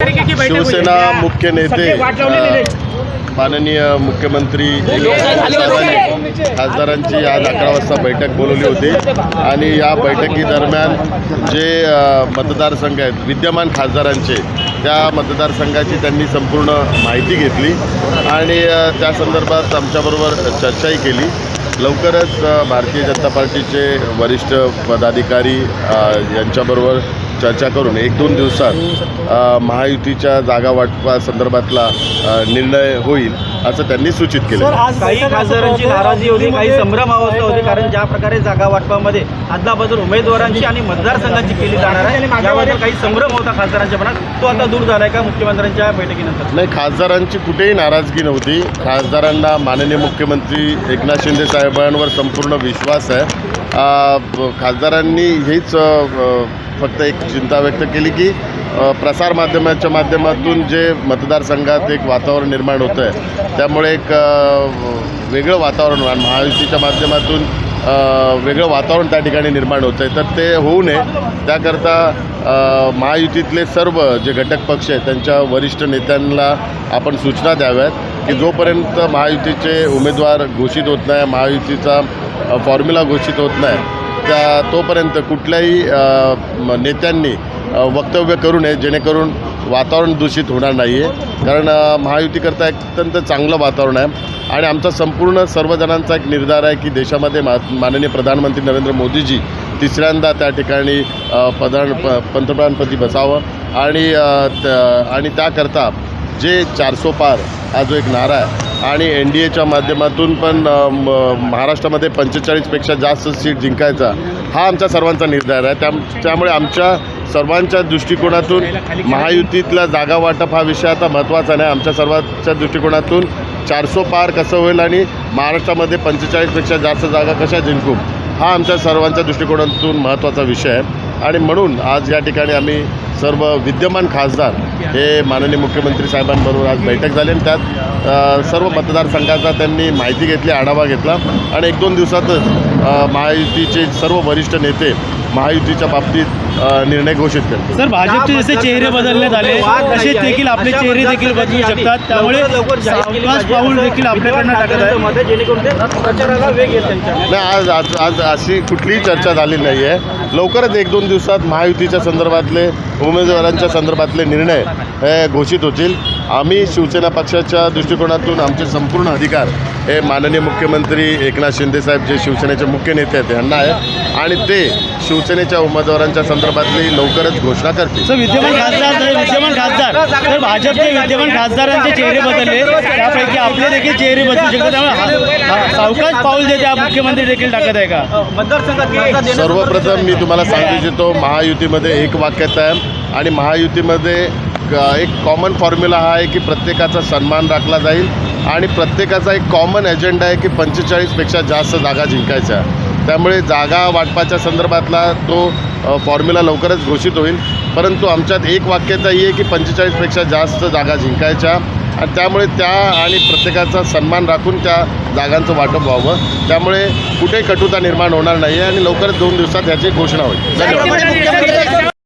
शिवसेना मुख्य नेते माननीय मुख्यमंत्री साहेबांनी खासदारांची आज अकरा वाजता बैठक बोलवली होती. आणि या बैठकीदरम्यान जे मतदारसंघ आहेत विद्यमान खासदारांचे त्या मतदारसंघाची त्यांनी संपूर्ण माहिती घेतली. आणि त्या संदर्भात आमच्याबरोबर चर्चाही केली. लवकरच भारतीय जनता पार्टीचे वरिष्ठ पदाधिकारी यांच्याबरोबर चर्चा करून एक दोन दिवसात महायुतीच्या जागा वाटपासंदर्भातला अ, निर्णय होईल असं त्यांनी सूचित केलं. काही खासदारांची नाराजी होती काही संभ्रम अवस्था होती कारण ज्या प्रकारे जागा वाटपामध्ये अदलाबदल उमेदवारांची आणि मतदारसंघांची केली जाणार आहे याबद्दल काही संभ्रम होता खासदारांच्या मनात तो आता दूर झालाय का मुख्यमंत्र्यांच्या बैठकीनंतर? नाही खासदारांची कुठेही नाराजगी नव्हती. खासदारांना माननीय मुख्यमंत्री एकनाथ शिंदे साहेबांवर संपूर्ण विश्वास आहे. खासदारांनी हीच फक्त एक चिंता व्यक्त केली की प्रसारमाध्यमाच्या माध्यमातून जे मतदारसंघात एक वातावरण निर्माण होतं आहे त्यामुळे एक वेगळं वातावरण महायुतीच्या माध्यमातून वेगळं वातावरण त्या ठिकाणी निर्माण होतं आहे तर ते होऊ नये. त्याकरता महायुतीतले सर्व जे घटक पक्ष आहेत त्यांच्या वरिष्ठ नेत्यांना आपण सूचना द्याव्यात की जोपर्यंत महायुतीचे उमेदवार घोषित होत नाही महायुतीचा फॉर्म्युला घोषित होत नाही. त्या तोपर्यंत कुठल्याही नेत्यांनी वक्तव्य करू नये जेणेकरून वातावरण दूषित होणार नाही आहे कारण महायुतीकरता एक अत्यंत चांगलं वातावरण आहे. आणि आमचा संपूर्ण सर्वजणांचा एक निर्धार आहे की देशामध्ये मा माननीय प्रधानमंत्री नरेंद्र मोदीजी तिसऱ्यांदा त्या ठिकाणी प्रधान प पंतप्रधानपदी बसावं. आणि त- आणि त्याकरता जे चारसो पार हा जो एक नारा आहे आणि एन डी एच्या माध्यमातून पण म- महाराष्ट्रामध्ये पंचेचाळीसपेक्षा जास्त सीट जिंकायचा हा आमच्या सर्वांचा निर्धार आहे. त्या त्यामुळे आमच्या सर्वांच्या दृष्टिकोनातून महायुतीतला जागा वाटप हा विषय आता महत्त्वाचा नाही. आमच्या सर्वांच्या दृष्टिकोनातून चारसो पार कसं होईल आणि महाराष्ट्रामध्ये पंचेचाळीसपेक्षा जास्त जागा कशा जिंकू हा आमच्या सर्वांच्या दृष्टिकोनातून महत्त्वाचा विषय आहे. आणि म्हणून आज या ठिकाणी आम्ही सर्व विद्यमान खासदार हे माननीय मुख्यमंत्री साहेबांबरोबर आज बैठक झाली आणि त्यात सर्व मतदारसंघाचा त्यांनी माहिती घेतली आढावा घेतला आणि एक दोन दिवसातच महायुतीचे सर्व वरिष्ठ नेते महायुतीच्या बाबतीत निर्णय घोषित करतील सर भाजपचे जसे चेहरे बदलण्यात आले तसे देखील आपले चेहरे देखील बदलू शकतात. त्यामुळे सावकाश पाऊल देखील आपल्याकडनं टाकत आहे. मध्ये जेणेकरून ते प्रचाराला वेग येईल त्यांच्या. नाही आज आज आज अशी कुठलीही चर्चा झाली नाही आहे. लवकरच एक दोन दिवसात महायुतीच्या संदर्भातले उमेदवारांच्या संदर्भातले निर्णय हे घोषित होतील. आम्ही शिवसेना पक्षाच्या दृष्टिकोनातून आमचे संपूर्ण अधिकार हे माननीय मुख्यमंत्री एकनाथ शिंदेसाहेब जे शिवसेनेचे मुख्य नेते आहेत यांना आहे. आणि ते शिवसेनेच्या उमेदवारांच्या संदर्भातली लवकरच घोषणा करतील. विद्यमान खासदार विद्यमान खासदार. तर भाजपचे विद्यमान खासदारांचे चेहरे बदलले. त्यापैकी आपले देखील चेहरे बदलू शकतात. त्यामुळे सावकाश पाऊल देते मुख्यमंत्री देखील टाकत आहे का? मतदारसंघात सर्वप्रथम मी तुम्हाला सांगू इच्छितो महायुतीमध्ये एक वाक्यता आहे आणि महायुतीमध्ये एक कॉमन फॉर्म्युला हा आहे की प्रत्येकाचा सन्मान राखला जाईल आणि प्रत्येकाचा एक कॉमन एजेंडा आहे की पंचेचाळीसपेक्षा जास्त जागा जिंकायच्या. त्यामुळे जागा वाटपाच्या संदर्भातला तो फॉर्म्युला लवकरच घोषित होईल. परंतु आमच्यात एक वाक्यता ही आहे की पंचेचाळीसपेक्षा जास्त जागा जिंकायच्या आणि त्यामुळे त्या आणि प्रत्येकाचा सन्मान राखून त्या जागांचं वाटप व्हावं. त्यामुळे कुठेही कटुता निर्माण होणार नाही आहे आणि लवकरच दोन दिवसात याची घोषणा होईल.